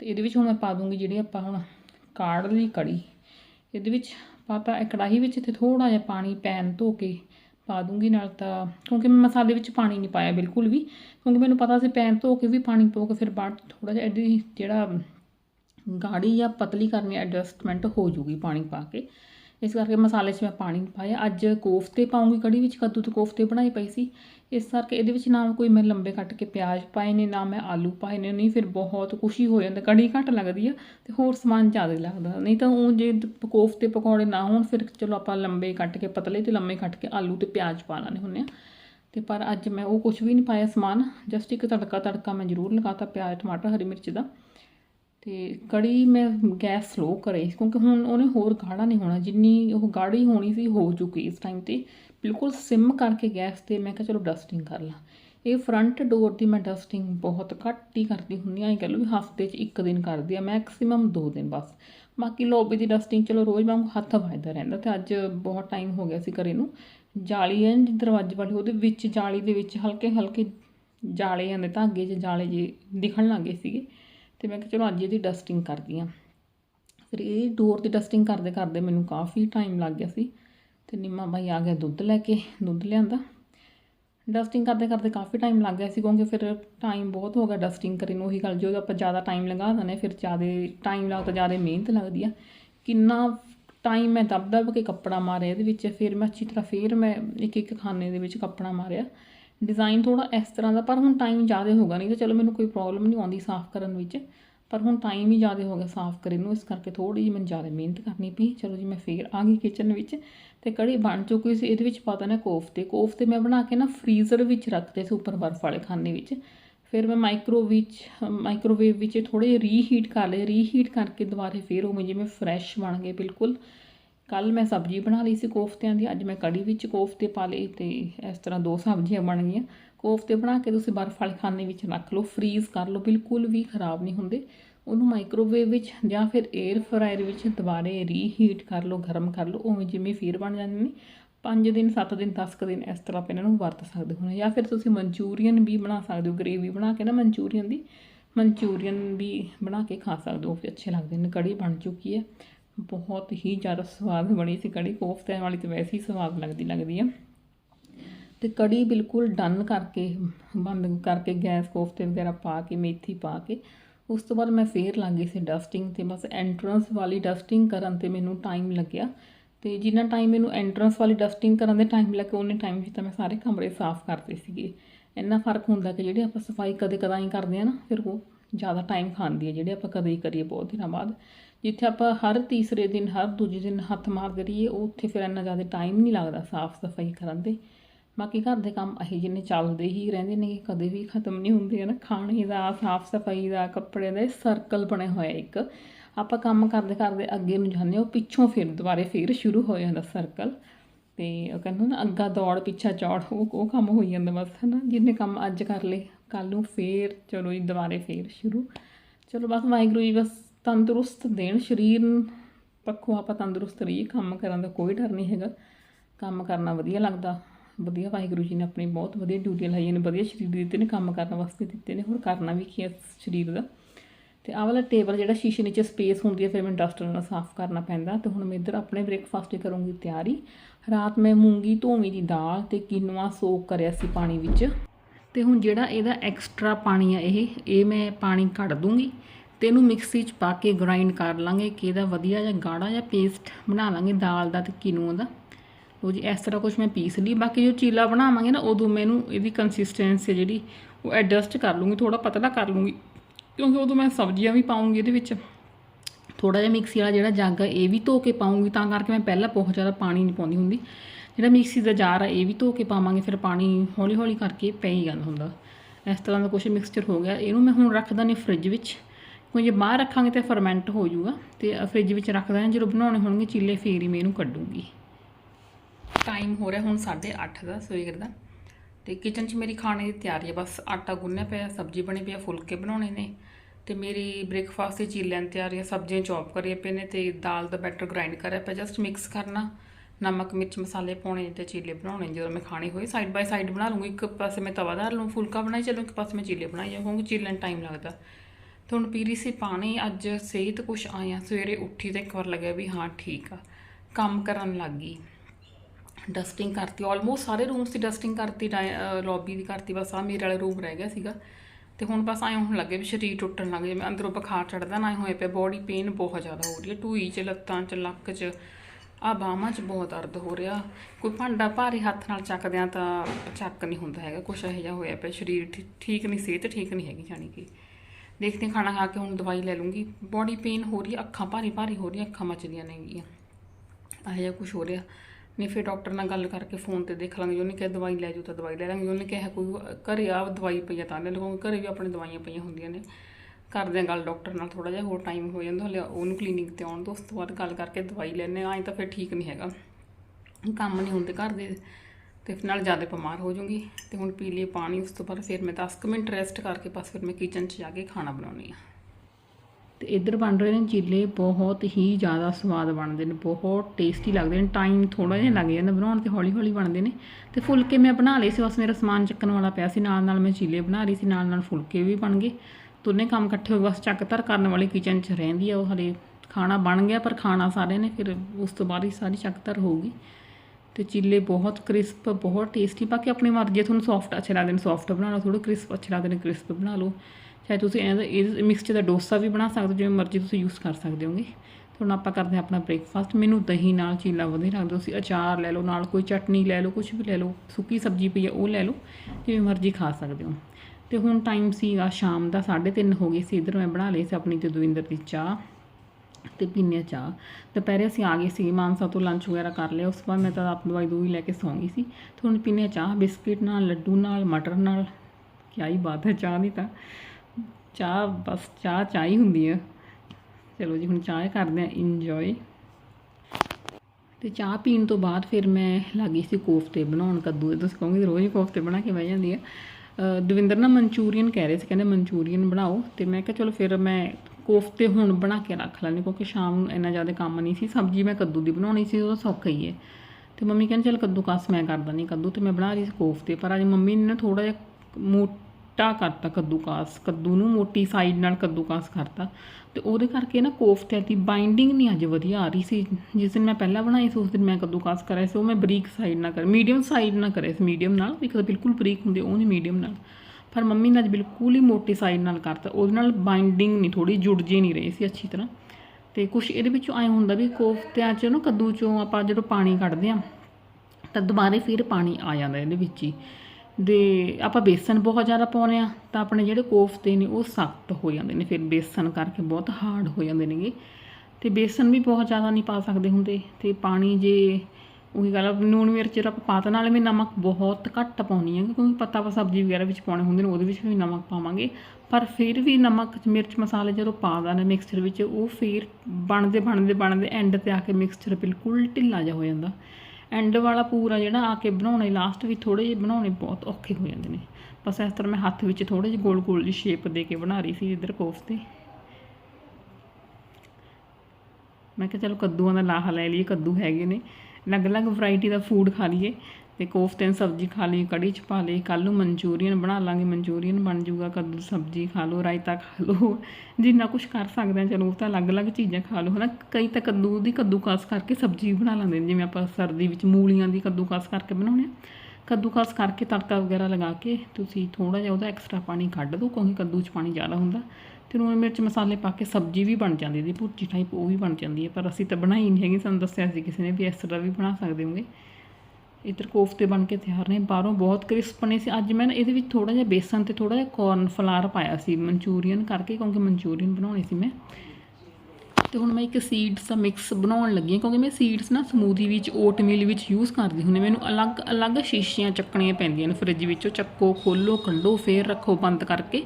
ਤੇ ਇਹਦੇ ਵਿੱਚ ਹੁਣ ਮੈਂ ਪਾ ਦੂੰਗੀ ਜਿਹੜੀ ਆਪਾਂ ਹੁਣ ਕਾੜ ਲਈ ਕੜੀ। ਇਹਦੇ ਵਿੱਚ ਪਾਤਾ ਕੜਾਹੀ ਵਿੱਚ ਤੇ ਥੋੜਾ ਜਿਹਾ ਪਾਣੀ ਪੈਨ ਧੋ ਕੇ ਪਾ ਦੂੰਗੀ, ਨਾਲ ਤਾਂ ਕਿਉਂਕਿ ਮੈਂ ਮਸਾਲੇ ਵਿੱਚ ਪਾਣੀ ਨਹੀਂ ਪਾਇਆ ਬਿਲਕੁਲ ਵੀ। ਕਿਉਂਕਿ ਮੈਨੂੰ ਪਤਾ ਸੀ ਪੈਨ ਧੋ ਕੇ ਵੀ ਪਾਣੀ ਪੋ ਕੇ ਫਿਰ ਬਾਅਦ ਥੋੜਾ ਜਿਹਾ ਇਹਦੀ ਜਿਹੜਾ ਗਾੜੀ ਜਾਂ ਪਤਲੀ ਕਰਨੀ ਐਡਜਸਟਮੈਂਟ ਹੋ ਜੂਗੀ ਪਾਣੀ ਪਾ ਕੇ। ਇਸ ਕਰਕੇ ਮਸਾਲੇ 'ਚ ਮੈਂ ਪਾਣੀ ਨਹੀਂ ਪਾਇਆ। ਅੱਜ ਕੋਫਤੇ ਪਾਉਂਗੀ ਕੜੀ ਵਿੱਚ। ਕੱਦੂ ਤੋਂ ਕੋਫਤੇ ਬਣਾਈ ਪਈ ਸੀ। ਇਸ ਕਰਕੇ ਇਹਦੇ ਵਿੱਚ ਨਾ ਕੋਈ ਮੈਂ ਲੰਬੇ ਕੱਟ ਕੇ ਪਿਆਜ਼ ਪਾਏ ਨੇ, ਨਾ ਮੈਂ ਆਲੂ ਪਾਏ ਨੇ, ਨਹੀਂ ਫਿਰ ਬਹੁਤ ਖੁਸ਼ੀ ਹੋ ਜਾਂਦਾ, ਕੜੀ ਘੱਟ ਲੱਗਦੀ ਆ ਤੇ ਹੋਰ ਸਮਾਨ ਜ਼ਿਆਦਾ ਲੱਗਦਾ। ਨਹੀਂ ਤਾਂ ਉਹ ਜੇ ਕੋਫਤੇ, ਪਕੌੜੇ ਨਾ ਹੋਣ ਫਿਰ ਚਲੋ ਆਪਾਂ ਲੰਬੇ ਕੱਟ ਕੇ ਪਤਲੇ ਤੇ ਲੰਮੇ ਕੱਟ ਕੇ ਆਲੂ ਤੇ ਪਿਆਜ਼ ਪਾ ਲਾਣੇ ਹੁੰਦੇ ਆ। ਤੇ ਪਰ ਅੱਜ ਮੈਂ ਉਹ ਕੁਝ ਵੀ ਨਹੀਂ ਪਾਇਆ ਸਮਾਨ ਜਸਟ ਇੱਕ ਤੜਕਾ ਤੜਕਾ ਮੈਂ ਜ਼ਰੂਰ ਲਗਾਤਾ ਪਿਆਜ਼, ਟਮਾਟਰ, ਹਰੀ ਮਿਰਚ ਦਾ। ਤੇ ਕੜੀ ਮੈਂ ਗੈਸ ਸਲੋ ਕਰੇ ਕਿਉਂਕਿ ਹੁਣ ਉਹਨੇ ਹੋਰ ਗਾੜਾ ਨਹੀਂ ਹੋਣਾ, ਜਿੰਨੀ ਉਹ ਗਾੜੀ ਹੋਣੀ ਸੀ ਹੋ ਚੁੱਕੀ ਇਸ ਟਾਈਮ ਤੇ। ਬਿਲਕੁਲ ਸਿਮ ਕਰਕੇ ਗੈਸ ਤੇ ਮੈਂ ਕਿਹਾ ਚਲੋ ਡਸਟਿੰਗ ਕਰ ਲਾਂ। ਇਹ ਫਰੰਟ ਡੋਰ ਦੀ ਮੈਂ ਡਸਟਿੰਗ ਬਹੁਤ ਘੱਟ ਹੀ ਕਰਦੀ ਹੁੰਦੀ ਆ ਇਹ ਕਹ ਲਓ ਵੀ ਹਫ਼ਤੇ 'ਚ ਇੱਕ ਦਿਨ ਕਰਦੀ ਆ ਮੈਕਸਿਮਮ ਦੋ ਦਿਨ ਬਸ। ਬਾਕੀ ਲੋਬੀ ਦੀ ਡਸਟਿੰਗ ਚਲੋ ਰੋਜ਼ ਮੈਂ ਹੱਥ ਵੱਜਦਾ ਰਹਿੰਦਾ ਤੇ ਅੱਜ ਬਹੁਤ ਟਾਈਮ ਹੋ ਗਿਆ ਸੀ ਘਰੇ ਨੂੰ। ਜਾਲੀ ਹੈ ਦਰਵਾਜ਼ੇ ਵਾਲੀ, ਉਹਦੇ ਵਿੱਚ ਜਾਲੀ ਦੇ ਵਿੱਚ ਹਲਕੇ ਹਲਕੇ ਜਾਲੇ ਜਾਂਦੇ ਧਾਗੇ 'ਚ ਜਾਲੇ ਜੇ ਦਿਖਣ ਲੱਗੇ ਸੀਗੇ ਤੇ ਮੈਂ ਕਿਹਾ ਚਲੋ ਅੱਜ ਇਹਦੀ ਡਸਟਿੰਗ ਕਰਦੀ ਆ ਫਿਰ ਇਹ ਡੋਰ ਦੀ ਡਸਟਿੰਗ ਕਰਦੇ ਕਰਦੇ ਮੈਨੂੰ ਕਾਫੀ ਟਾਈਮ ਲੱਗ ਗਿਆ ਸੀ। ਤੇ ਨਿੰਮਾ ਭਾਈ ਆ ਗਿਆ ਦੁੱਧ ਲੈ ਕੇ, ਦੁੱਧ ਲਿਆਂਦਾ। ਡਸਟਿੰਗ ਕਰਦੇ ਕਰਦੇ ਕਾਫੀ ਟਾਈਮ ਲੱਗ ਗਿਆ ਸੀ ਕਿਉਂਕਿ ਫਿਰ ਟਾਈਮ ਬਹੁਤ ਹੋ ਗਿਆ ਡਸਟਿੰਗ ਕਰਨ ਨੂੰ, ਉਹੀ ਗੱਲ ਜੋ ਆਪਾਂ ਜ਼ਿਆਦਾ ਟਾਈਮ ਲਗਾ ਦਿੰਦੇ ਫਿਰ ਜ਼ਿਆਦਾ ਟਾਈਮ ਲੱਗਦਾ ਜ਼ਿਆਦਾ ਮਿਹਨਤ ਲੱਗਦੀ ਆ। ਕਿੰਨਾ ਟਾਈਮ ਮੈਂ ਦਬ ਦਬ ਕੇ ਕੱਪੜਾ ਮਾਰਿਆ ਇਹਦੇ ਵਿੱਚ, ਫਿਰ ਮੈਂ ਅੱਛੀ ਤਰ੍ਹਾਂ ਫਿਰ ਮੈਂ ਇੱਕ ਇੱਕ ਖਾਨੇ ਦੇ ਵਿੱਚ ਕੱਪੜਾ ਮਾਰਿਆ। ਡਿਜ਼ਾਈਨ ਥੋੜਾ ਇਸ ਤਰ੍ਹਾਂ ਦਾ, ਪਰ ਹੁਣ ਟਾਈਮ ਜ਼ਿਆਦਾ ਹੋਗਾ ਨਹੀਂ ਤਾਂ ਚਲੋ ਮੈਨੂੰ ਕੋਈ ਪ੍ਰੋਬਲਮ ਨਹੀਂ ਆਉਂਦੀ ਸਾਫ਼ ਕਰਨ ਵਿੱਚ, ਪਰ ਹੁਣ ਟਾਈਮ ਹੀ ਜ਼ਿਆਦਾ ਹੋ ਗਿਆ ਸਾਫ਼ ਕਰਨ ਨੂੰ, ਇਸ ਕਰਕੇ ਥੋੜੀ ਜਿਹੀ ਮੈਨੂੰ ਜ਼ਿਆਦਾ ਮਿਹਨਤ ਕਰਨੀ ਪਈ। ਚਲੋ ਜੀ ਮੈਂ ਫੇਰ ਆ ਗਈ ਕਿਚਨ ਵਿੱਚ ਤੇ ਕੜੀ ਬਣ ਚੁੱਕੀ ਸੀ, ਇਹਦੇ ਵਿੱਚ ਪਤਾ ਨਾ ਕੋਫਤੇ। ਕੋਫਤੇ ਮੈਂ ਬਣਾ ਕੇ ਨਾ ਫਰੀਜ਼ਰ ਵਿੱਚ ਰੱਖਦੇ ਸੀ ਉੱਪਰ ਬਰਫ ਵਾਲੇ ਖਾਨੇ ਵਿੱਚ। ਫਿਰ ਮੈਂ ਮਾਈਕਰੋ ਵਿੱਚ ਮਾਈਕ੍ਰੋਵੇਵ ਵਿੱਚ ਥੋੜੇ ਰੀਹੀਟ ਕਰ ਲਏ। ਰੀਹੀਟ ਕਰਕੇ ਦੁਬਾਰੇ ਫਿਰ ਉਹ ਜਿਵੇਂ ਫਰੈਸ਼ ਬਣ ਗਏ, ਬਿਲਕੁਲ। ਕੱਲ ਮੈਂ ਸਬਜ਼ੀ ਬਣਾ ਲਈ ਸੀ ਕੋਫਤਿਆਂ ਦੀ, ਅੱਜ ਮੈਂ ਕੜੀ ਵਿੱਚ ਕੋਫਤੇ ਪਾ ਲਏ ਤੇ ਇਸ ਤਰ੍ਹਾਂ ਦੋ ਸਬਜ਼ੀਆਂ ਬਣ ਗਈਆਂ। ਕੋਫਤੇ ਬਣਾ ਕੇ ਤੁਸੀਂ ਬਰਫ ਵਾਲੇ ਖਾਨੇ ਵਿੱਚ ਰੱਖ ਲਓ ਫਰੀਜ਼ ਕਰ ਲਓ, ਬਿਲਕੁਲ ਵੀ ਖਰਾਬ ਨਹੀਂ ਹੁੰਦੇ। ਉਹਨੂੰ ਮਾਈਕ੍ਰੋਵੇਵ ਵਿੱਚ ਜਾਂ ਫਿਰ 에ਅਰ ਫਰਾਇਰ ਵਿੱਚ ਦੁਬਾਰੇ ਰੀਹੀਟ ਕਰ ਲਓ, ਗਰਮ ਕਰ ਲਓ, ਉਵੇਂ ਜਿਵੇਂ ਫਿਰ ਬਣ ਜਾਂਦੇ ਨੇ। 5 ਦਿਨ 7 ਦਿਨ 10 ਕੁ ਦਿਨ ਇਸ ਤਰ੍ਹਾਂ ਆਪਾਂ ਇਹਨਾਂ ਨੂੰ ਵਰਤ ਸਕਦੇ ਹੋ ਜਾਂ ਫਿਰ ਤੁਸੀਂ ਮਨਚੂਰੀਅਨ ਵੀ ਬਣਾ ਸਕਦੇ ਹੋ ਗ੍ਰੇਵੀ ਬਣਾ ਕੇ ਨਾ ਮਨਚੂਰੀਅਨ ਦੀ। ਮਨਚੂਰੀਅਨ ਵੀ ਬਣਾ ਕੇ ਖਾ ਸਕਦੇ ਹੋ, ਉਹ ਵੀ ਅੱਛੇ ਲੱਗਦੇ ਨੇ। ਕੜੀ ਬਣ ਚੁੱਕੀ ਹੈ। ਬਹੁਤ ਹੀ ਜ਼ਿਆਦਾ ਸਵਾਦ ਬਣੀ ਸੀ ਕੜੀ। ਕੋਫਤੇ ਵਾਲੀ ਤਾਂ ਵੈਸੇ ਹੀ ਸਵਾਦ ਲੱਗਦੀ ਲੱਗਦੀ ਹੈ। ਤੇ ਕੜੀ ਬਿਲਕੁਲ ਡਨ ਕਰਕੇ, ਬੰਦ ਕਰਕੇ ਗੈਸ ਕੋਫਤੇ ਵਗੈਰਾ ਪਾ ਕੇ, ਮੇਥੀ ਪਾ ਕੇ ਉਸ ਤੋਂ ਬਾਅਦ ਮੈਂ ਫੇਰ ਲੱਗ ਗਈ ਸੀ ਡਸਟਿੰਗ ਤੇ ਬਸ ਐਂਟਰੈਂਸ ਵਾਲੀ ਡਸਟਿੰਗ ਕਰਨ ਤੇ ਮੈਨੂੰ ਟਾਈਮ ਲੱਗਿਆ। ਤੇ ਜਿੰਨਾ ਟਾਈਮ ਮੈਨੂੰ ਐਂਟਰੈਂਸ ਵਾਲੀ ਡਸਟਿੰਗ ਕਰਨ ਦੇ ਟਾਈਮ ਲੱਗਾ, ਉਹਨੇ ਟਾਈਮ ਵਿੱਚ ਤਾਂ ਮੈਂ ਸਾਰੇ ਕਮਰੇ ਸਾਫ਼ ਕਰਦੇ ਸੀਗੇ। ਇੰਨਾ ਫ਼ਰਕ ਹੁੰਦਾ ਕਿ ਜਿਹੜੇ ਆਪਾਂ ਸਫ਼ਾਈ ਕਦੇ ਕਦਾਈ ਕਰਦੇ ਆ ਨਾ, ਫਿਰ ਉਹ ਜ਼ਿਆਦਾ ਟਾਈਮ ਖਾਂਦੀ ਹੈ, ਜਿਹੜੇ ਆਪਾਂ ਕਦੇ ਹੀ ਕਰੀਏ ਬਹੁਤ ਦਿਨਾਂ ਬਾਅਦ। ਜਿੱਥੇ ਆਪਾਂ ਹਰ ਤੀਸਰੇ ਦਿਨ, ਹਰ ਦੂਜੇ ਦਿਨ ਹੱਥ ਮਾਰਦੇ ਰਹੀਏ, ਉੱਥੇ ਫਿਰ ਇੰਨਾ ਜ਼ਿਆਦਾ ਟਾਈਮ ਨਹੀਂ ਲੱਗਦਾ ਸਾਫ਼ ਸਫ਼ਾਈ ਕਰਨ ਦੇ ਬਾਕੀ ਘਰ ਦੇ ਕੰਮ ਇਹ ਜਿੰਨੇ ਚੱਲਦੇ ਹੀ ਰਹਿੰਦੇ ਨੇ, ਕਦੇ ਵੀ ਖਤਮ ਨਹੀਂ ਹੁੰਦੇ ਹਨ। ਖਾਣੇ ਦਾ ਸਾਫ਼ ਸਫ਼ਾਈ ਦਾ ਕੱਪੜੇ ਦਾ ਸਰਕਲ ਬਣਿਆ ਹੋਇਆ ਇੱਕ। ਆਪਾਂ ਕੰਮ ਕਰਦੇ ਕਰਦੇ ਅੱਗੇ ਨੂੰ ਜਾਂਦੇ ਉਹ ਪਿੱਛੋਂ ਫਿਰ ਦੁਬਾਰੇ ਫਿਰ ਸ਼ੁਰੂ ਹੋ ਜਾਂਦਾ ਸਰਕਲ ਤੇ ਉਹ ਕਹਿੰਦਾ ਨਾ ਅੱਗਾ ਦੌੜ, ਪਿੱਛਾ ਚੌੜ, ਉਹ ਉਹ ਕੰਮ ਹੋਈ ਜਾਂਦਾ ਬਸ, ਹਨਾ। ਜਿੰਨੇ ਕੰਮ ਅੱਜ ਕਰ ਲਏ ਕੱਲ ਨੂੰ ਫੇਰ ਚਲੋ ਜੀ ਦੁਬਾਰੇ ਫੇਰ ਸ਼ੁਰੂ। ਚਲੋ ਬਸ ਵਾਹਿਗੁਰੂ ਜੀ ਬਸ ਤੰਦਰੁਸਤ ਦੇਣ, ਸਰੀਰ ਪੱਖੋਂ ਆਪਾਂ ਤੰਦਰੁਸਤ ਰਹੀਏ। ਕੰਮ ਕਰਨ ਦਾ ਕੋਈ ਡਰ ਨਹੀਂ ਹੈਗਾ। ਕੰਮ ਕਰਨਾ ਵਧੀਆ ਲੱਗਦਾ। ਵਧੀਆ, ਵਾਹਿਗੁਰੂ ਜੀ ਨੇ ਆਪਣੀ ਬਹੁਤ ਵਧੀਆ ਡਿਊਟੀ ਲਾਈਆਂ ਨੇ, ਵਧੀਆ ਸਰੀਰ ਦਿੱਤੇ ਨੇ, ਕੰਮ ਕਰਨ ਵਾਸਤੇ ਦਿੱਤੇ ਨੇ ਹੁਣ ਕਰਨਾ ਵੀ ਕੀ ਹੈ ਸਰੀਰ ਦਾ। ਤੇ ਆਹ ਵਾਲਾ ਟੇਬਲ ਜਿਹੜਾ ਸ਼ੀਸ਼ੇ ਨੀਚੇ ਸਪੇਸ ਹੁੰਦੀ ਹੈ, ਫਿਰ ਮੈਂ ਡਸਟਰ ਨਾਲ ਸਾਫ਼ ਕਰਨਾ ਪੈਂਦਾ। ਤੇ ਹੁਣ ਮੈਂ ਇੱਧਰ ਆਪਣੇ ਬ੍ਰੇਕਫਾਸਟ ਦੀ ਕਰੂੰਗੀ ਤਿਆਰੀ। ਰਾਤ ਮੈਂ ਮੂੰਗੀ, ਧੋਵੀਂ ਦੀ ਦਾਲ ਤੇ ਕਿਨੂਆ ਸੋਕ ਕਰਿਆ ਸੀ ਪਾਣੀ ਵਿੱਚ। ਤੇ ਹੁਣ ਜਿਹੜਾ ਇਹਦਾ ਐਕਸਟਰਾ ਪਾਣੀ ਆ ਇਹ ਇਹ ਮੈਂ ਪਾਣੀ ਕੱਢ ਦੂੰਗੀ ਤੇ ਇਹਨੂੰ ਮਿਕਸੀ 'ਚ ਪਾ ਕੇ ਗ੍ਰਾਈਂਡ ਕਰ ਲਾਂਗੇ ਕਿ ਇਹਦਾ ਵਧੀਆ ਜਿਹਾ ਗਾੜਾ ਜਿਹਾ ਪੇਸਟ ਬਣਾ ਲਾਂਗੇ ਦਾਲ ਦਾ ਤੇ ਕਿਨੂਆ ਦਾ। ਉਹ ਜੀ, ਇਸ ਤਰ੍ਹਾਂ ਕੁਝ ਮੈਂ ਪੀਸ ਲਈ। ਬਾਕੀ ਜੋ ਚੀਲਾ ਬਣਾਵਾਂਗੇ ਨਾ, ਉਦੋਂ ਮੈਂ ਇਹਨੂੰ ਇਹਦੀ ਕੰਸਿਸਟੈਂਸੀ ਜਿਹੜੀ, ਉਹ ਐਡਜਸਟ ਕਰ ਲੂੰਗੀ ਥੋੜਾ ਪਤਲਾ ਕਰ ਲੂੰਗੀ। ਕਿਉਂਕਿ ਉਦੋਂ ਮੈਂ ਸਬਜ਼ੀਆਂ ਵੀ ਪਾਉਂਗੀ ਇਹਦੇ ਵਿੱਚ। ਥੋੜਾ ਜਿਹਾ ਮਿਕਸੀ ਵਾਲਾ ਜਿਹੜਾ ਜੱਗ ਆ, ਇਹ ਵੀ ਧੋ ਕੇ ਪਾਉਂਗੀ, ਤਾਂ ਕਰਕੇ ਮੈਂ ਪਹਿਲਾਂ ਬਹੁਤ ਜ਼ਿਆਦਾ ਪਾਣੀ ਨਹੀਂ ਪਾਉਂਦੀ ਹੁੰਦੀ। ਜਿਹੜਾ ਮਿਕਸੀ ਦਾ ਜਾਰ ਆ, ਇਹ ਵੀ ਧੋ ਕੇ ਪਾਵਾਂਗੇ, ਫਿਰ ਪਾਣੀ ਹੌਲੀ ਹੌਲੀ ਕਰਕੇ ਪੈ ਹੀ ਜਾਂਦਾ ਹੁੰਦਾ। ਇਸ ਤਰ੍ਹਾਂ ਦਾ ਕੁਝ ਮਿਕਸਚਰ ਹੋ ਗਿਆ। ਇਹਨੂੰ ਮੈਂ ਹੁਣ ਰੱਖਦਾ ਨਹੀਂ ਫ੍ਰਿਜ ਵਿੱਚ। ਕਿਉਂਕਿ ਜੇ ਬਾਹਰ ਰੱਖਾਂਗੇ ਤਾਂ ਫਰਮੈਂਟ ਹੋ ਜਾਊਗਾ। ਤੇ ਫ੍ਰਿਜ ਵਿੱਚ ਰੱਖਦਾ ਜਦੋਂ ਬਣਾਉਣੇ ਹੋਣਗੇ ਚੀਲੇ, ਫੇਰ ਹੀ ਮੈਂ ਇਹਨੂੰ ਕੱਢੂੰਗੀ। ਟਾਈਮ ਹੋ ਰਿਹਾ ਹੁਣ 8:30 ਦਾ, ਸਵੇਰ ਦਾ। ਤੇ ਕਿਚਨ 'ਚ ਮੇਰੀ ਖਾਣੇ ਦੀ ਤਿਆਰੀ ਹੈ ਬਸ ਆਟਾ ਗੁੰਨਿਆ ਪਿਆ, ਸਬਜ਼ੀ ਬਣੀ ਪਈ ਆ, ਫੁਲਕੇ ਬਣਾਉਣੇ ਨੇ। ਤੇ ਮੇਰੀ ਬ੍ਰੇਕਫਾਸਟ ਦੀ ਚੀਲਿਆਂ ਦੀ ਤਿਆਰੀ ਹੈ ਸਬਜ਼ੀਆਂ ਚੌਪ ਕਰੀਆਂ ਪਏ ਨੇ ਤੇ ਦਾਲ ਦਾ ਬੈਟਰ ਗ੍ਰਾਈਂਡ ਕਰਿਆ ਪਿਆ ਜਸਟ ਮਿਕਸ ਕਰਨਾ। ਨਮਕ, ਮਿਰਚ, ਮਸਾਲੇ ਪਾਉਣੇ ਤੇ ਚੀਲੇ ਬਣਾਉਣੇ ਜਦੋਂ ਮੈਂ ਖਾਣੇ ਹੋਏ ਸਾਈਡ ਬਾਈ ਸਾਈਡ ਬਣਾ ਲੂੰਗੀ। ਇੱਕ ਪਾਸੇ ਮੈਂ ਤਵਾ ਧਰ ਲੂੰ, ਫੁਲਕਾ ਬਣਾਈ ਚੱਲੂ, ਇੱਕ ਪਾਸੇ ਮੈਂ ਚੀਲੇ ਬਣਾਈ ਜਾਊਂਗੀ ਚੀਲਣ ਨੂੰ ਟਾਈਮ ਲੱਗਦਾ। ਤੇ ਹੁਣ ਪੀ ਰਹੀ ਸੀ ਪਾਣੀ, ਅੱਜ ਸਿਹਤ ਕੁਛ ਆਇਆ ਸਵੇਰੇ ਉੱਠੀ ਤੇ ਇੱਕ ਵਾਰ ਲੱਗਿਆ ਵੀ ਹਾਂ, ਠੀਕ ਆ। ਕੰਮ ਕਰਨ ਲੱਗ ਗਈ। ਡਸਟਿੰਗ ਕਰਤੀ ਆਲਮੋਸਟ ਸਾਰੇ ਰੂਮਸ ਦੀ ਡਸਟਿੰਗ ਕਰਤੀ ਲੌਬੀ ਦੀ ਕਰਤੀ, ਬਸ ਆ ਮੇਰੇ ਵਾਲਾ ਰੂਮ ਰਹਿ ਗਿਆ ਸੀਗਾ। ਤੇ ਹੁਣ ਬਸ ਆਏ ਹੁਣ ਲੱਗੇ ਵੀ ਸਰੀਰ ਟੁੱਟਣ ਲੱਗ ਜਿਵੇਂ ਅੰਦਰੋਂ ਬੁਖਾਰ ਚੜਦਾ ਨਾ ਹੋਏ ਪਿਆ ਬੋਡੀ ਪੇਨ ਬਹੁਤ ਜ਼ਿਆਦਾ ਹੋ ਰਹੀ ਹੈ ਢੂਈ 'ਚ, ਲੱਤਾਂ 'ਚ, ਲੱਕ 'ਚ ਆ ਬਾਹਾਂ 'ਚ ਬਹੁਤ ਦਰਦ ਹੋ ਰਿਹਾ। ਕੋਈ ਭਾਂਡਾ ਭਾਰੀ ਹੱਥ ਨਾਲ ਚੱਕਦਿਆਂ ਤਾਂ ਚੱਕ ਨਹੀਂ ਹੁੰਦਾ ਹੈਗਾ, ਕੁਛ ਇਹੋ ਜਿਹਾ ਹੋਇਆ ਪਿਆ, ਸਰੀਰ ਠੀ- ਠੀਕ ਨਹੀਂ, ਸਿਹਤ ਠੀਕ ਨਹੀਂ ਹੈਗੀ, ਜਾਣੀ ਕਿ। ਦੇਖਦੇ ਹਾਂ, ਖਾਣਾ ਖਾ ਕੇ ਹੁਣ ਦਵਾਈ ਲੈ ਲੂੰਗੀ। ਬੋਡੀ ਪੇਨ ਹੋ ਰਹੀ ਹੈ, ਅੱਖਾਂ ਭਾਰੀ ਭਾਰੀ ਹੋ ਰਹੀਆਂ, ਅੱਖਾਂ ਮਚਦੀਆਂ ਨੇਗੀਆਂ। ਇਹੋ ਜਿਹਾ ਕੁਝ ਹੋ ਰਿਹਾ। ਨਹੀਂ, ਫਿਰ ਡਾਕਟਰ ਨਾਲ ਗੱਲ ਕਰਕੇ ਫੋਨ ਤੇ ਦੇਖ ਲਾਂਗੇ। ਉਹਨੇ ਕਿਹਾ ਦਵਾਈ ਲੈ ਜੂ ਤਾਂ ਦਵਾਈ ਲੈ ਲਾਂਗੇ। ਉਹਨੇ ਕਿਹਾ ਕੋਈ ਘਰੇ ਆ ਦਵਾਈ ਪਈ ਆ ਤਾਂ ਲੈ ਲਵਾਂਗੇ। ਘਰੇ ਵੀ ਆਪਣੇ ਦਵਾਈਆਂ ਪਈਆਂ ਹੁੰਦੀਆਂ ਨੇ। ਕਰਦੇ ਆ ਗੱਲ ਡਾਕਟਰ ਨਾਲ ਥੋੜਾ ਜਿਹਾ, ਹੋਰ ਟਾਈਮ ਹੋ ਜਾਂਦਾ। ਹਲੇ ਉਹਨੂੰ ਕਲੀਨਿਕ ਤੇ ਆਉਣ ਤੋਂ ਉਸ ਤੋਂ ਬਾਅਦ ਗੱਲ ਕਰਕੇ ਦਵਾਈ ਲੈਣੇ ਆਏ ਤਾਂ ਫਿਰ ਠੀਕ ਨਹੀਂ ਹੈਗਾ। ਕੰਮ ਨਹੀਂ ਹੁੰਦੇ ਘਰ ਦੇ। ਤੇ ਫਿਰ ਨਾਲ ਜ਼ਿਆਦਾ ਬਿਮਾਰ ਹੋ ਜਾਊਂਗੀ। ਤੇ ਹੁਣ ਪੀ ਲਈ ਪਾਣੀ। ਉਸ ਤੋਂ ਬਾਅਦ ਫਿਰ ਮੈਂ 10 ਕੁ ਮਿੰਟ ਰੈਸਟ ਕਰਕੇ ਬਸ ਫਿਰ ਮੈਂ ਕਿਚਨ 'ਚ ਜਾ ਕੇ ਖਾਣਾ ਬਣਾਉਣੀ ਆ ਤੇ ਇੱਧਰ ਬਣ ਰਹੇ ਨੇ ਚੀਲੇ ਬਹੁਤ ਹੀ ਜ਼ਿਆਦਾ ਸਵਾਦ ਬਣਦੇ ਨੇ, ਬਹੁਤ ਟੇਸਟੀ ਲੱਗਦੇ ਨੇ ਟਾਈਮ ਥੋੜਾ ਜਿਹਾ ਲੱਗ ਜਾਂਦਾ ਬਣਾਉਣ ਤੇ ਹੌਲੀ ਹੌਲੀ ਬਣਦੇ ਨੇ। ਤੇ ਫੁਲਕੇ ਮੈਂ ਬਣਾ ਲਏ ਸੀ, ਬਸ ਮੇਰਾ ਸਮਾਨ ਚੱਕਣ ਵਾਲਾ ਪਿਆ ਸੀ ਨਾਲ ਨਾਲ ਮੈਂ ਚੀਲੇ ਬਣਾ ਰਹੀ ਸੀ ਨਾਲ ਨਾਲ ਫੁਲਕੇ ਵੀ ਬਣ ਗਏ। ਦੋਨੇ ਕੰਮ ਇਕੱਠੇ ਹੋ ਬਸ ਚੱਕ ਧਰ ਕਰਨ ਵਾਲੀ ਕਿਚਨ 'ਚ ਰਹਿੰਦੀ ਆ, ਉਹ ਹਲੇ ਖਾਣਾ ਬਣ ਗਿਆ, ਪਰ ਖਾਣਾ ਸਾਰੇ ਨੇ, ਫਿਰ ਉਸ ਤੋਂ ਬਾਅਦ ਹੀ ਸਾਰੀ ਚੱਕ ਧਰ ਹੋਊਗੀ। ਤੇ ਚੀਲੇ ਬਹੁਤ ਕ੍ਰਿਸਪ ਬਹੁਤ ਟੇਸਟੀ ਬਾਕੀ ਆਪਣੀ ਮਰਜ਼ੀ ਹੈ ਤੁਹਾਨੂੰ ਸੌਫਟ ਅੱਛੇ ਲੱਗਦੇ ਨੇ ਸੌਫਟ ਬਣਾ ਲਓ ਥੋੜੇ ਕ੍ਰਿਸਪ ਅੱਛੇ ਲੱਗਦੇ ਨੇ ਕ੍ਰਿਸਪ ਬਣਾ ਲਓ। ਚਾਹੇ ਤੁਸੀਂ ਇਹਦਾ ਇਸ ਮਿਕਸਚਰ ਦਾ ਡੋਸਾ ਵੀ ਬਣਾ ਸਕਦੇ ਹੋ, ਜਿਵੇਂ ਮਰਜ਼ੀ ਤੁਸੀਂ ਯੂਜ਼ ਕਰ ਸਕਦੇ ਹੋਗੇ। ਹੁਣ ਆਪਾਂ ਕਰਦੇ ਹਾਂ ਆਪਣਾ ਬ੍ਰੇਕਫਾਸਟ ਮੈਨੂੰ ਦਹੀਂ ਨਾਲ ਚੀਲਾ ਵਧੀਆ ਲੱਗਦਾ। ਤੁਸੀਂ ਅਚਾਰ ਲੈ ਲਓ, ਨਾਲ ਕੋਈ ਚਟਨੀ ਲੈ ਲਓ ਕੁਝ ਵੀ ਲੈ ਲਓ, ਸੁੱਕੀ ਸਬਜ਼ੀ ਪਈ ਹੈ ਉਹ ਲੈ ਲਓ, ਜਿਵੇਂ ਮਰਜ਼ੀ ਖਾ ਸਕਦੇ ਹੋ। ਤੇ ਹੁਣ ਟਾਈਮ ਸੀਗਾ ਸ਼ਾਮ ਦਾ 3:30 ਹੋ ਗਏ ਸੀ। ਇੱਧਰ ਮੈਂ ਬਣਾ ਲਈ ਸੀ ਆਪਣੀ ਤੇ ਦਵਿੰਦਰ ਦੀ ਚਾਹ ਤੇ ਪੀਨੇ ਚਾਹ। ਦੁਪਹਿਰੇ ਅਸੀਂ ਆ ਗਏ ਸੀ, ਮਾਨਸਾ ਤੋਂ ਲੰਚ ਵਗੈਰਾ ਕਰ ਲਿਆ। ਉਸ ਤੋਂ ਬਾਅਦ ਮੈਂ ਤਾਂ ਆਪ ਦਵਾਈ ਦੂਈ ਲੈ ਕੇ ਸੌਂ ਗਈ ਸੀ। ਤੇ ਹੁਣ ਪੀਨੇ ਚਾਹ। ਬਿਸਕਿਟ ਨਾਲ, ਲੱਡੂ ਨਾਲ, ਮਟਰ ਨਾਲ। ਕੀ ਹੀ ਬਾਤ ਹੈ ਚਾਹ ਦੀ ਤਾਂ। ਚਾਹ, ਬਸ ਚਾਹ ਚਾਹ ਹੀ ਹੁੰਦੀ ਹੈ ਚਲੋ ਜੀ, ਹੁਣ ਚਾਹ ਕਰਦੇ ਆ ਇੰਜੋਏ ਤੇ ਚਾਹ ਪੀਣ ਤੋਂ ਬਾਅਦ ਫਿਰ ਮੈਂ ਲੱਗੀ ਸੀ ਕੋਫਤੇ ਬਣਾਉਣ ਕੱਦੂ ਤੁਸੀਂ ਕਹੋਗੇ ਰੋਜ਼ ਹੀ ਕੋਫਤੇ ਬਣਾ ਕੇ ਬਹਿ ਜਾਂਦੀ ਆ। ਦਵਿੰਦਰ ਨਾ ਮਨਚੂਰੀਅਨ ਕਹਿ ਰਹੇ ਸੀ, ਕਹਿੰਦੇ ਮਨਚੂਰੀਅਨ ਬਣਾਓ। ਤੇ ਮੈਂ ਕਿਹਾ ਚਲੋ ਫਿਰ ਮੈਂ ਕੋਫਤੇ ਹੁਣ ਬਣਾ ਕੇ ਰੱਖ ਲੈਣੇ ਕਿਉਂਕਿ ਸ਼ਾਮ ਨੂੰ ਇੰਨਾ ਜ਼ਿਆਦਾ ਕੰਮ ਨਹੀਂ ਸੀ। ਸਬਜ਼ੀ ਮੈਂ ਕੱਦੂ ਦੀ ਬਣਾਉਣੀ ਸੀ, ਉਹ ਸੌਖਾ ਹੀ ਹੈ। ਤੇ ਮੰਮੀ ਕਹਿੰਦੇ, ਚਲ ਕੱਦੂ ਕਾਸ ਮੈਂ ਕਰ ਦਿੰਦੀ ਕੱਦੂ। ਤੇ ਮੈਂ ਬਣਾ ਰਹੀ ਸੀ ਕੋਫਤੇ, ਪਰ ਅੱਜ ਮੰਮੀ ਨੇ ਨਾ ਥੋੜਾ ਜਿਹਾ ਮੋਟਾ ਕਰਤਾ ਕੱਦੂ ਕਾਸ ਕੱਦੂ ਨੂੰ ਮੋਟੀ ਸਾਈਡ ਨਾਲ ਕੱਦੂਕਾਸ ਕਰਤਾ। ਤੇ ਉਹਦੇ ਕਰਕੇ ਨਾ ਕੋਫਤਿਆਂ ਦੀ ਬਾਈਂਡਿੰਗ ਨਹੀਂ ਅੱਜ ਵਧੀਆ ਆ ਰਹੀ ਸੀ। ਜਿਸ ਦਿਨ ਮੈਂ ਪਹਿਲਾਂ ਬਣਾਈ ਸੀ, ਉਸ ਦਿਨ ਮੈਂ ਕੱਦੂਕਾਸ ਕਰਾਇਆ ਸੀ। ਉਹ ਮੈਂ ਬਰੀਕ ਸਾਈਡ ਨਾਲ ਕਰ ਮੀਡੀਅਮ ਸਾਈਡ ਨਾਲ ਕਰਿਆ ਸੀ ਮੀਡੀਅਮ ਨਾਲ। ਇੱਕ ਤਾਂ ਬਿਲਕੁਲ ਬਰੀਕ ਹੁੰਦੇ, ਉਹ ਨਹੀਂ ਮੀਡੀਅਮ ਨਾਲ। ਪਰ ਮੰਮੀ ਨੇ ਅੱਜ ਬਿਲਕੁਲ ਹੀ ਮੋਟੀ ਸਾਈਡ ਨਾਲ ਕਰਤਾ। ਉਹਦੇ ਨਾਲ ਬਾਈਂਡਿੰਗ ਨਹੀਂ ਥੋੜੀ ਜੁੜ ਜੇ ਨਹੀਂ ਰਹੀ ਸੀ ਅੱਛੀ ਤਰ੍ਹਾਂ। ਤੇ ਕੁਝ ਇਹਦੇ ਵਿੱਚੋਂ ਐ ਹੁੰਦਾ ਵੀ ਕੋਫਤਿਆਂ 'ਚ ਨਾ ਕੱਦੂ 'ਚੋਂ ਆਪਾਂ ਜਦੋਂ ਪਾਣੀ ਕੱਢਦੇ ਆ ਤਾਂ ਦੁਬਾਰੇ ਫਿਰ ਪਾਣੀ ਆ ਜਾਂਦਾ ਇਹਦੇ ਵਿੱਚ ਹੀ। ਦੇ ਆਪਾਂ ਬੇਸਨ ਬਹੁਤ ਜ਼ਿਆਦਾ ਪਾਉਂਦੇ ਆ ਤਾਂ ਆਪਣੇ ਜਿਹੜੇ ਕੋਫਤੇ ਨੇ ਉਹ ਸਖਤ ਹੋ ਜਾਂਦੇ ਨੇ ਫਿਰ ਬੇਸਨ ਕਰਕੇ ਬਹੁਤ ਹਾਰਡ ਹੋ ਜਾਂਦੇ ਨੇਗੇ। ਤੇ ਬੇਸਨ ਵੀ ਬਹੁਤ ਜ਼ਿਆਦਾ ਨਹੀਂ ਪਾ ਸਕਦੇ ਹੁੰਦੇ ਤੇ ਪਾਣੀ ਜੇ ਉਹੀ ਗੱਲ ਆ, ਲੂਣ ਮਿਰਚ ਆਪਾਂ ਪਾਤਾ ਨਾਲੇ ਮੈਂ ਨਮਕ ਬਹੁਤ ਘੱਟ ਪਾਉਣੀ ਹੈ ਕਿਉਂਕਿ ਪਤਾ ਵਾ ਸਬਜ਼ੀ ਵਗੈਰਾ ਵਿੱਚ ਪਾਉਣੇ ਹੁੰਦੇ ਨੇ ਉਹਦੇ ਵਿੱਚ ਵੀ ਨਮਕ ਪਾਵਾਂਗੇ। ਪਰ ਫਿਰ ਵੀ ਨਮਕ ਮਿਰਚ ਮਸਾਲੇ ਜਦੋਂ ਪਾ ਦਾਂ ਮਿਕਸਚਰ ਵਿੱਚ ਉਹ ਫਿਰ ਬਣਦੇ ਬਣਦੇ ਬਣਦੇ ਐਂਡ ਤੇ ਆ ਕੇ ਮਿਕਸਚਰ ਬਿਲਕੁਲ ਢਿੱਲਾ ਜਿਹਾ ਹੋ ਜਾਂਦਾ। ਐਂਡ ਵਾਲਾ ਪੂਰਾ ਜਿਹੜਾ ਆ ਕੇ ਬਣਾਉਣੇ ਲਾਸਟ ਵੀ ਥੋੜੇ ਜਿਹੇ ਬਣਾਉਣੇ ਬਹੁਤ ਔਖੇ ਹੋ ਜਾਂਦੇ ਨੇ। ਬਸ ਇਸ ਤਰ੍ਹਾਂ ਮੈਂ ਹੱਥ ਵਿੱਚ ਥੋੜੇ ਜਿਹੇ ਗੋਲ ਗੋਲ ਜਿਹੀ ਸ਼ੇਪ ਦੇ ਕੇ ਬਣਾ ਰਹੀ ਸੀ ਇੱਧਰ ਕੋਫਤੇ ਮੈਂ ਕਿਹਾ ਚਲੋ ਕੱਦੂਆਂ ਦਾ ਲਾਹਾ ਲੈ ਲਈਏ, ਕੱਦੂ ਹੈਗੇ ਨੇ। ਅਲੱਗ-ਅਲੱਗ ਵੈਰਾਈਟੀ ਦਾ ਫੂਡ ਖਾ ਲਈਏ। ਤੇ ਕੋਫਤੇ ਦੀ ਸਬਜ਼ੀ ਖਾ ਲਈ ਕੜੀ ਚ ਪਾ ਲਈ ਕੱਲ ਨੂੰ ਮਨਚੂਰੀਅਨ ਬਣਾ ਲਾਂਗੇ, ਮਨਚੂਰੀਅਨ ਬਣ ਜਾਊਗਾ ਕੱਦੂ ਸਬਜ਼ੀ ਖਾ ਲਓ, ਰਾਇਤਾ ਖਾ ਲਓ, ਜਿੰਨਾ ਕੁਝ ਕਰ ਸਕਦੇ ਆ ਚਲੋ ਉਹ ਤਾਂ ਅਲੱਗ-ਅਲੱਗ ਚੀਜ਼ਾਂ ਖਾ ਲਓ, ਹਨਾ, ਕਈ ਤਾਂ ਕੱਦੂ ਦੀ ਕੱਦੂਕਾਸ ਕਰਕੇ ਸਬਜ਼ੀ ਵੀ ਬਣਾ ਲੈਂਦੇ ਨੇ, ਜਿਵੇਂ ਆਪਾਂ ਸਰਦੀ ਵਿੱਚ ਮੂਲੀਆਂ ਦੀ ਕੱਦੂਕਾਸ ਕਰਕੇ ਬਣਾਉਂਦੇ ਆ ਕੱਦੂਕਾਸ ਕਰਕੇ ਤੜਕਾ ਵਗੈਰਾ ਲਗਾ ਕੇ ਤੁਸੀਂ ਥੋੜਾ ਜਿਹਾ ਉਹਦਾ ਐਕਸਟਰਾ ਪਾਣੀ ਕੱਢ ਦਿਓ ਕਿਉਂਕਿ ਕੱਦੂ 'ਚ ਪਾਣੀ ਜ਼ਿਆਦਾ ਹੁੰਦਾ, ਤੇ ਲੂਣ ਮਿਰਚ ਮਸਾਲੇ ਪਾ ਕੇ ਸਬਜ਼ੀ ਵੀ ਬਣ ਜਾਂਦੀ ਦੀ ਭੁਰਜੀ ਟਾਈਪ ਉਹ ਵੀ ਬਣ ਜਾਂਦੀ ਹੈ, ਪਰ ਅਸੀਂ ਤਾਂ ਬਣਾਈ ਨਹੀਂ ਹੈਗੀ, ਸਾਨੂੰ ਦੱਸਿਆ ਸੀ ਕਿਸੇ ਨੇ ਵੀ ਇਸ ਤਰ੍ਹਾਂ ਵੀ ਬਣਾ ਸਕਦੇ ਹੋਗੇ। ਇੱਧਰ ਕੋਫਤੇ ਬਣ ਕੇ ਤਿਆਰ ਨੇ, ਬਾਹਰੋਂ ਬਹੁਤ ਕ੍ਰਿਸਪ ਬਣੇ ਸੀ। ਅੱਜ ਮੈਂ ਨਾ ਇਹਦੇ ਵਿੱਚ ਥੋੜਾ ਜਿਹਾ ਬੇਸਨ ਤੇ ਥੋੜਾ ਜਿਹਾ ਕਾਰਨ ਫਲਾਰ ਪਾਇਆ ਸੀ, ਮਨਚੂਰੀਅਨ ਕਰਕੇ, ਕਿਉਂਕਿ ਮਨਚੂਰੀਅਨ ਬਣਾਉਣੇ ਸੀ ਮੈਂ। ਤੇ ਹੁਣ ਮੈਂ ਇੱਕ ਸੀਡਸ ਦਾ ਮਿਕਸ ਬਣਾਉਣ ਲੱਗੀ ਹਾਂ, ਕਿਉਂਕਿ ਮੈਂ ਸੀਡਸ ਨਾ ਸਮੂਦੀ ਵਿੱਚ ਓਟ ਮੀਲ ਵਿੱਚ ਯੂਜ਼ ਕਰਦੀ ਹੁੰਦੀ ਮੈਨੂੰ ਅਲੱਗ-ਅਲੱਗ ਸ਼ੀਸ਼ੀਆਂ ਚੱਕਣੀਆਂ ਪੈਂਦੀਆਂ ਨੇ ਫ੍ਰਿਜ ਵਿੱਚੋਂ। ਚੱਕੋ, ਖੋਲੋ ਕੰਡੋ ਫੇਰ ਰੱਖੋ ਬੰਦ ਕਰਕੇ।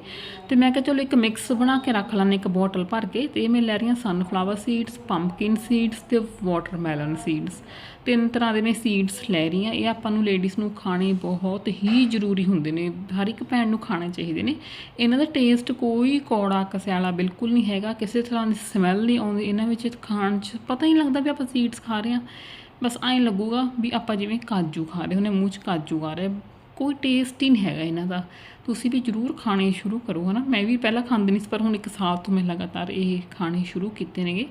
ਤੇ ਮੈਂ ਕਿਹਾ ਚਲੋ ਇੱਕ ਮਿਕਸ ਬਣਾ ਕੇ ਰੱਖ ਲੈਣੇ ਇੱਕ ਬੋਟਲ ਭਰ ਕੇ। ਤੇ ਇਹ ਮੈਂ ਲੈ ਰਹੀ ਹਾਂ ਸਨਫਲਾਵਰ ਸੀਡਸ ਪੰਪਕਿਨ ਸੀਡਸ ਤੇ ਵਾਟਰਮੈਲਨ ਸੀਡਸ ਤਿੰਨ ਤਰ੍ਹਾਂ ਦੇ ਮੈਂ ਸੀਡਸ ਲੈ ਰਹੀ ਹਾਂ। ਇਹ ਆਪਾਂ ਨੂੰ ਲੇਡੀਜ਼ ਨੂੰ ਖਾਣੇ ਬਹੁਤ ਹੀ ਜ਼ਰੂਰੀ ਹੁੰਦੇ ਨੇ। ਹਰ ਇੱਕ ਭੈਣ ਨੂੰ ਖਾਣੇ ਚਾਹੀਦੇ ਨੇ। ਇਹਨਾਂ ਦਾ ਟੇਸਟ ਕੋਈ ਕੌੜਾ ਕਸਿਆਲਾ ਬਿਲਕੁਲ ਨਹੀਂ ਹੈਗਾ। ਕਿਸੇ ਤਰ੍ਹਾਂ ਦੀ ਸਮੈਲ ਨਹੀਂ ਆਉਂਦੀ, ਇਹਨਾਂ ਵਿੱਚ ਖਾਣ 'ਚ ਪਤਾ ਹੀ ਨਹੀਂ ਲੱਗਦਾ ਵੀ ਆਪਾਂ ਸੀਡਸ ਖਾ ਰਹੇ ਹਾਂ। ਬਸ ਐਂ ਲੱਗੂਗਾ ਵੀ ਆਪਾਂ ਜਿਵੇਂ ਕਾਜੂ ਖਾ ਰਹੇ ਹੁੰਦੇ ਮੂੰਹ 'ਚ ਕਾਜੂ ਆ ਰਿਹਾ। ਕੋਈ ਟੇਸਟ ਹੀ ਨਹੀਂ ਹੈਗਾ ਇਹਨਾਂ ਦਾ। ਤੁਸੀਂ ਵੀ ਜਰੂਰ ਖਾਣੇ ਸ਼ੁਰੂ ਕਰੋ, ਹਨਾ? ਮੈਂ ਵੀ ਪਹਿਲਾਂ ਖਾਂਦੀ ਨਹੀਂ ਸੀ, ਪਰ ਹੁਣ ਇੱਕ ਸਾਲ ਤੋਂ ਮੈਂ ਲਗਾਤਾਰ ਇਹ ਖਾਣੇ ਸ਼ੁਰੂ ਕੀਤੇ ਨੇਗੇ।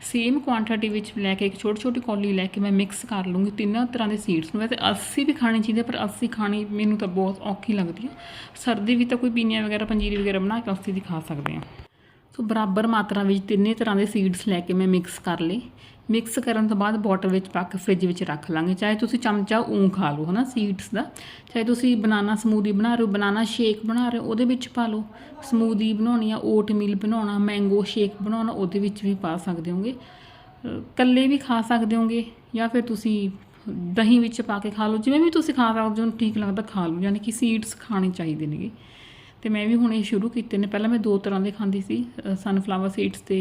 ਸੇਮ ਕੁਆਂਟੀਟੀ ਵਿੱਚ ਲੈ ਕੇ ਇੱਕ ਛੋਟੀ ਛੋਟੀ ਕੌਲੀ ਲੈ ਕੇ ਮੈਂ ਮਿਕਸ ਕਰ ਲੂੰਗੀ ਤਿੰਨਾਂ ਤਰ੍ਹਾਂ ਦੇ ਸੀਡਸ ਨੂੰ। ਵੈਸੇ ਅਸੀਂ ਵੀ ਖਾਣੇ ਚਾਹੀਦੇ, ਪਰ ਅਸੀਂ ਖਾਣੀ ਮੈਨੂੰ ਤਾਂ ਬਹੁਤ ਔਖੀ ਲੱਗਦੀ ਆ। ਸਰਦੀ ਵੀ ਤਾਂ ਕੋਈ ਪੀਨੀਆਂ ਵਗੈਰਾ, ਪੰਜੀਰੀ ਵਗੈਰਾ ਬਣਾ ਕੇ ਅਸੀਂ ਦੀ ਖਾ ਸਕਦੇ ਹਾਂ ਸੋ ਬਰਾਬਰ ਮਾਤਰਾ ਵਿੱਚ ਤਿੰਨੇ ਤਰ੍ਹਾਂ ਦੇ ਸੀਡਸ ਲੈ ਕੇ ਮੈਂ ਮਿਕਸ ਕਰ ਲਏ। ਮਿਕਸ ਕਰਨ ਤੋਂ ਬਾਅਦ ਬੋਟਲ ਵਿੱਚ ਪਾ ਕੇ ਫ੍ਰਿਜ ਵਿੱਚ ਰੱਖ ਲਾਂਗੇ। ਚਾਹੇ ਤੁਸੀਂ ਚਮਚਾ ਊਂ ਖਾ ਲਓ, ਹਨਾ ਸੀਡਸ ਦਾ। ਚਾਹੇ ਤੁਸੀਂ ਬਨਾਨਾ ਸਮੂਦੀ ਬਣਾ ਰਹੇ ਹੋ ਬਨਾਨਾ ਸ਼ੇਕ ਬਣਾ ਰਹੇ ਹੋ, ਉਹਦੇ ਵਿੱਚ ਪਾ ਲਓ। ਸਮੂਦੀ ਬਣਾਉਣੀ ਆ ਓਟ ਮੀਲ ਬਣਾਉਣਾ ਮੈਂਗੋ ਸ਼ੇਕ ਬਣਾਉਣਾ, ਉਹਦੇ ਵਿੱਚ ਵੀ ਪਾ ਸਕਦੇ ਹੋਗੇ। ਅਹ ਕੱਲੇ ਵੀ ਖਾ ਸਕਦੇ ਹੋਗੇ ਜਾਂ ਫਿਰ ਤੁਸੀਂ ਦਹੀਂ ਵਿੱਚ ਪਾ ਕੇ ਖਾ ਲਓ। ਜਿਵੇਂ ਵੀ ਤੁਸੀਂ ਖਾ ਸਕਦੇ ਹੋ, ਠੀਕ ਲੱਗਦਾ ਖਾ ਲਓ। ਯਾਨੀ ਕਿ ਸੀਡਸ ਖਾਣੇ ਚਾਹੀਦੇ ਨੇਗੇ। ਤੇ ਮੈਂ ਵੀ ਹੁਣ ਇਹ ਸ਼ੁਰੂ ਕੀਤੇ ਨੇ। ਪਹਿਲਾਂ ਮੈਂ ਦੋ ਤਰ੍ਹਾਂ ਦੇ ਖਾਂਦੀ ਸੀ ਸਨਫਲਾਵਰ ਸੀਡਸ ਤੇ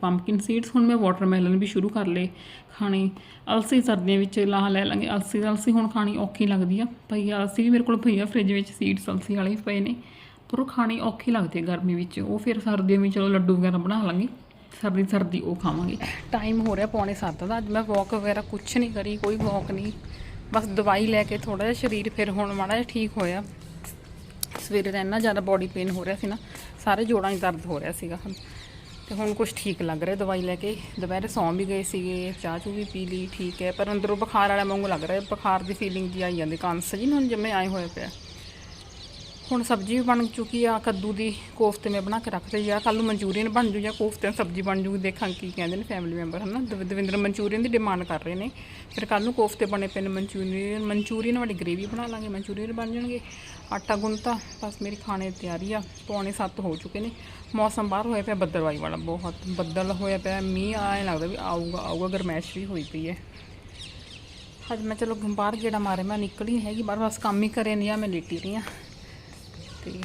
ਪੰਪਕਿਨ ਸੀਡਸ ਹੁਣ ਮੈਂ ਵਾਟਰਮੈਲਨ ਵੀ ਸ਼ੁਰੂ ਕਰ ਲਏ ਖਾਣੇ। ਅਲਸੀ ਸਰਦੀਆਂ ਵਿੱਚ ਲਾਹ ਲੈ ਲਾਂਗੇ। ਅਲਸੀ ਅਲਸੀ ਹੁਣ ਖਾਣੀ ਔਖੀ ਲੱਗਦੀ ਆ। ਭਈ ਅਲਸੀ ਵੀ ਮੇਰੇ ਕੋਲ ਪਈ ਆ ਫ੍ਰਿਜ ਵਿੱਚ ਸੀਡਸ ਅਲਸੀ ਵਾਲੇ ਵੀ ਪਏ ਨੇ। ਪਰ ਉਹ ਖਾਣੀ ਔਖੀ ਲੱਗਦੀ ਹੈ ਗਰਮੀ ਵਿੱਚ। ਉਹ ਫਿਰ ਸਰਦੀਆਂ ਵਿੱਚ ਚਲੋ ਲੱਡੂ ਵਗੈਰਾ ਬਣਾ ਲਾਂਗੇ। ਸਰਦੀ ਸਰਦੀ ਉਹ ਖਾਵਾਂਗੇ। ਟਾਈਮ ਹੋ ਰਿਹਾ ਪੌਣੇ 7 ਦਾ। ਅੱਜ ਮੈਂ ਵਾਕ ਵਗੈਰਾ ਕੁਛ ਨਹੀਂ ਕਰੀ, ਕੋਈ ਵਾਕ ਨਹੀਂ। ਬਸ ਦਵਾਈ ਲੈ ਕੇ ਥੋੜਾ ਜਿਹਾ ਸਰੀਰ ਫਿਰ ਹੁਣ ਮਾੜਾ ਜਿਹਾ ਠੀਕ ਹੋਇਆ। ਸਵੇਰੇ ਦਾ ਇੰਨਾ ਜ਼ਿਆਦਾ ਬਾਡੀ ਪੇਨ ਹੋ ਰਿਹਾ ਸੀ ਨਾ, ਸਾਰੇ ਜੋੜਾਂ 'ਚ ਦਰਦ ਹੋ ਰਿਹਾ ਸੀਗਾ ਤੇ ਹੁਣ ਕੁਝ ਠੀਕ ਲੱਗ ਰਿਹਾ ਦਵਾਈ ਲੈ ਕੇ। ਦੁਪਹਿਰੇ ਸੌਂ ਵੀ ਗਏ ਸੀਗੇ, ਚਾਹ ਚੂ ਵੀ ਪੀ ਲਈ, ਠੀਕ ਹੈ, ਪਰ ਅੰਦਰੋਂ ਬੁਖਾਰ ਵਾਲਾ ਵਾਂਗੂ ਲੱਗ ਰਿਹਾ, ਬੁਖਾਰ ਦੀ ਫੀਲਿੰਗ ਜੀ ਆਈ ਜਾਂਦੀ, ਕਾਂਸ ਜੀ ਹੁਣ ਜਿਵੇਂ ਆਏ ਹੋਏ ਪਿਆ। ਹੁਣ ਸਬਜ਼ੀ ਵੀ ਬਣ ਚੁੱਕੀ ਆ, ਕੱਦੂ ਦੀ ਕੋਫਤੇ ਮੈਂ ਬਣਾ ਕੇ ਰੱਖ ਲਈ ਆ। ਕੱਲ ਨੂੰ ਮਨਚੂਰੀਅਨ ਬਣ ਜੂ ਜਾਂ ਕੋਫਤੇ ਸਬਜ਼ੀ ਬਣ ਜੂਗੀ ਦੇਖਾਂ ਕੀ ਕਹਿੰਦੇ ਨੇ ਫੈਮਿਲੀ ਮੈਂਬਰ ਹਨਾ? ਦਵ- ਦਵਿੰਦਰ, ਮਨਚੂਰੀਅਨ ਦੀ ਡਿਮਾਂਡ ਕਰ ਰਹੇ ਨੇ। ਫਿਰ ਕੱਲ ਨੂੰ ਕੋਫਤੇ ਬਣੇ ਪਏ ਨੇ, ਮਨਚੂਰੀਅਨ ਮਨਚੂਰੀਅਨ ਵਾਲੀ ਗ੍ਰੇਵੀ ਬਣਾ ਲਾਂਗੇ, ਮਨਚੂਰੀਅਨ ਬਣ ਜਾਣਗੇ। ਆਟਾ ਗੁੰਨਤਾ, ਬਸ ਮੇਰੀ ਖਾਣੇ ਦੀ ਤਿਆਰੀ ਆ। ਪੌਣੇ 7 ਹੋ ਚੁੱਕੇ ਨੇ। ਮੌਸਮ ਬਾਹਰ ਹੋਇਆ ਪਿਆ ਬੱਦਲਵਾਈ ਵਾਲਾ, ਬਹੁਤ ਬੱਦਲ ਹੋਇਆ ਪਿਆ, ਮੀਂਹ ਆਏ ਲੱਗਦਾ ਵੀ ਆਊਗਾ ਆਊਗਾ, ਗਰਮੈਸ਼ ਵੀ ਹੋਈ ਪਈ ਹੈ। ਅੱਜ ਮੈਂ ਚਲੋ ਬਾਹਰ ਜਿਹੜਾ ਮਾਰੇ ਮੈਂ ਨਿਕਲੀ ਹੈਗੀ, ਬਾਹਰ ਬਸ ਕੰਮ ਹੀ ਕਰੇ ਨਹੀਂ ਆ ਮੈਂ ਲੇਟੀ ਰਹੀ ਆ। ਤੇ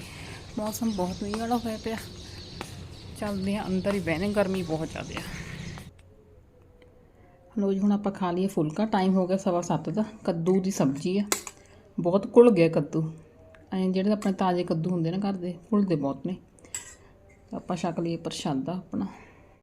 ਮੌਸਮ ਬਹੁਤ ਮੀਂਹ ਵਾਲਾ ਹੋਇਆ ਪਿਆ। ਚੱਲਦੇ ਆ ਅੰਦਰ ਹੀ ਬਹਿਨੇ ਗਰਮੀ ਬਹੁਤ ਜ਼ਿਆਦਾ ਆ। ਲੋ ਜੀ, ਹੁਣ ਆਪਾਂ ਖਾ ਲਈਏ ਫੁਲਕਾ ਟਾਈਮ ਹੋ ਗਿਆ ਸਵਾ ਸੱਤ ਦਾ। ਕੱਦੂ ਦੀ ਸਬਜ਼ੀ ਆ। ਬਹੁਤ ਘੁਲ ਗਿਆ ਕੱਦੂ। ਐਂ ਜਿਹੜੇ ਆਪਣੇ ਤਾਜ਼ੇ ਕੱਦੂ ਹੁੰਦੇ ਨੇ ਘਰ ਦੇ, ਘੁਲਦੇ ਬਹੁਤ ਨੇ। ਆਪਾਂ ਛਕ ਲਈਏ ਪ੍ਰਸ਼ਾਦਾ ਆਪਣਾ।